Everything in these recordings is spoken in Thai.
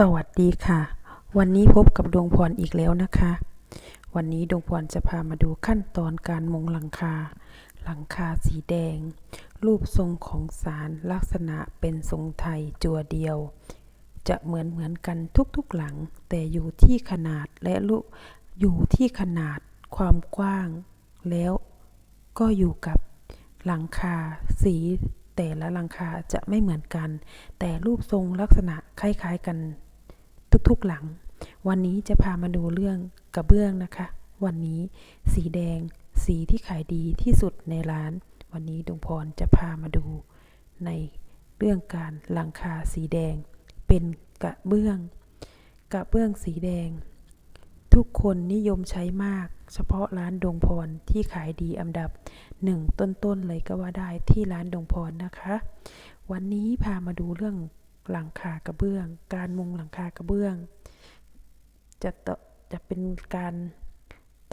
สวัสดีค่ะ วันนี้พบกับดวงพรอีกแล้วนะคะ วันนี้ดวงพรจะพามาดูขั้นตอนการมุงหลังคา หลังคาสีแดง รูปทรงของสารลักษณะเป็นทรงไทยจัวเดียว จะเหมือนเหมือนกันทุกๆหลัง แต่อยู่ที่ขนาดและลูอยู่ที่ขนาดความกว้าง แล้วก็อยู่กับหลังคาสี แต่ละหลังคาจะไม่เหมือนกัน แต่รูปทรงลักษณะคล้ายๆกันทุกๆหลัง วันนี้จะพามาดูเรื่องกระเบื้องนะคะ วันนี้สีแดง สีที่ขายดีที่สุดในร้าน วันนี้ดวงพรจะพามาดูในเรื่องการหลังคาสีแดง เป็นกระเบื้อง กระเบื้องสีแดง ทุกคนนิยมใช้มาก เฉพาะร้านดวงพรที่ขายดีอันดับหนึ่งต้นๆเลยก็ว่าได้ที่ร้านดวงพรนะคะ วันนี้พามาดูเรื่องหลังคากระเบื้อง การมุงหลังคากระเบื้อง จะต่อจะเป็นการ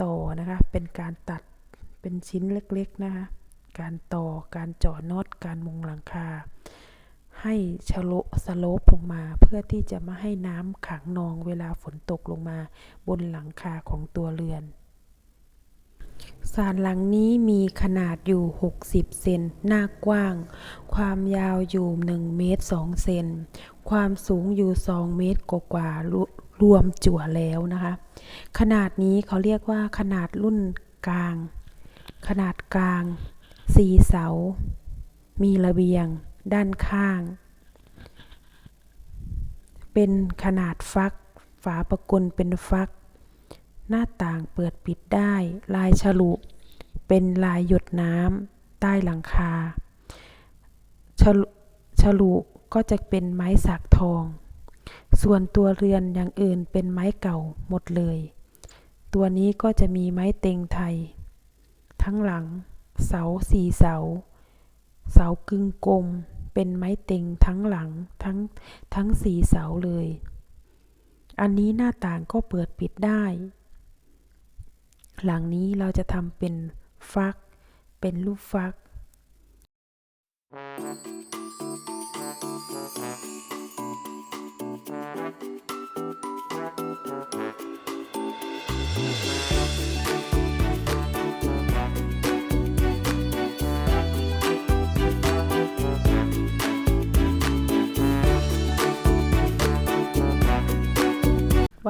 ต่อนะคะ เป็นการตัดเป็นชิ้นเล็กๆนะคะ การต่อ การเจาะน็อต การมุงหลังคา ให้ชะโลสโลปลงมาเพื่อที่จะไม่ให้น้ำขังนองเวลาฝนตกลงมาบนหลังคาของตัวเรือนศาลหลังนี้มีขนาดอยู่ 60 เซน หน้ากว้าง ความยาวอยู่ 1 เมตร 2 เซน ความสูงอยู่ 2 เมตรกว่ารวรวมจั่วแล้วนะคะ ขนาดนี้เขาเรียกว่าขนาดรุ่นกลาง ขนาดกลาง สีเสา มีระเบียง ด้านข้าง เป็นขนาดฟัก ฝาประกลเป็นฟัก หน้าต่างเปิดปิดได้ ลายฉลุ เป็นลายหยดน้ำใต้หลังคา ฉลุฉลุก็จะเป็นไม้สักทอง ส่วนตัวเรือนอย่างอื่นเป็นไม้เก่าหมดเลย ตัวนี้ก็จะมีไม้เต็งไทย ทั้งหลัง เสาสี่เสา เสากึ่งกลม เป็นไม้เต็งทั้งหลังทั้งทั้งสี่เสาเลย อันนี้หน้าต่างก็เปิดปิดได้ หลังนี้เราจะทำเป็นฟัก เป็นรูปฟัก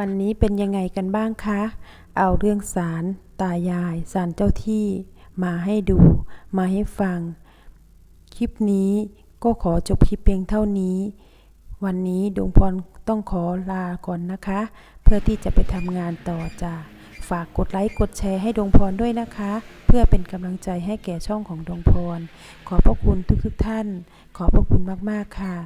วันนี้เป็นยังไงกันบ้างคะ เอาเรื่องสารตายายสารเจ้าที่มาให้ดู มาให้ฟัง คลิปนี้ก็ขอจบคลิปเพียงเท่านี้ วันนี้ดวงพรต้องขอลาก่อนนะคะ เพื่อที่จะไปทำงานต่อจ้ะฝากกดไลค์กดแชร์ให้ดวงพรด้วยนะคะ เพื่อเป็นกำลังใจให้แก่ช่องของดวงพร ขอพระคุณทุกๆทท่าน ขอพระคุณมากๆค่ะ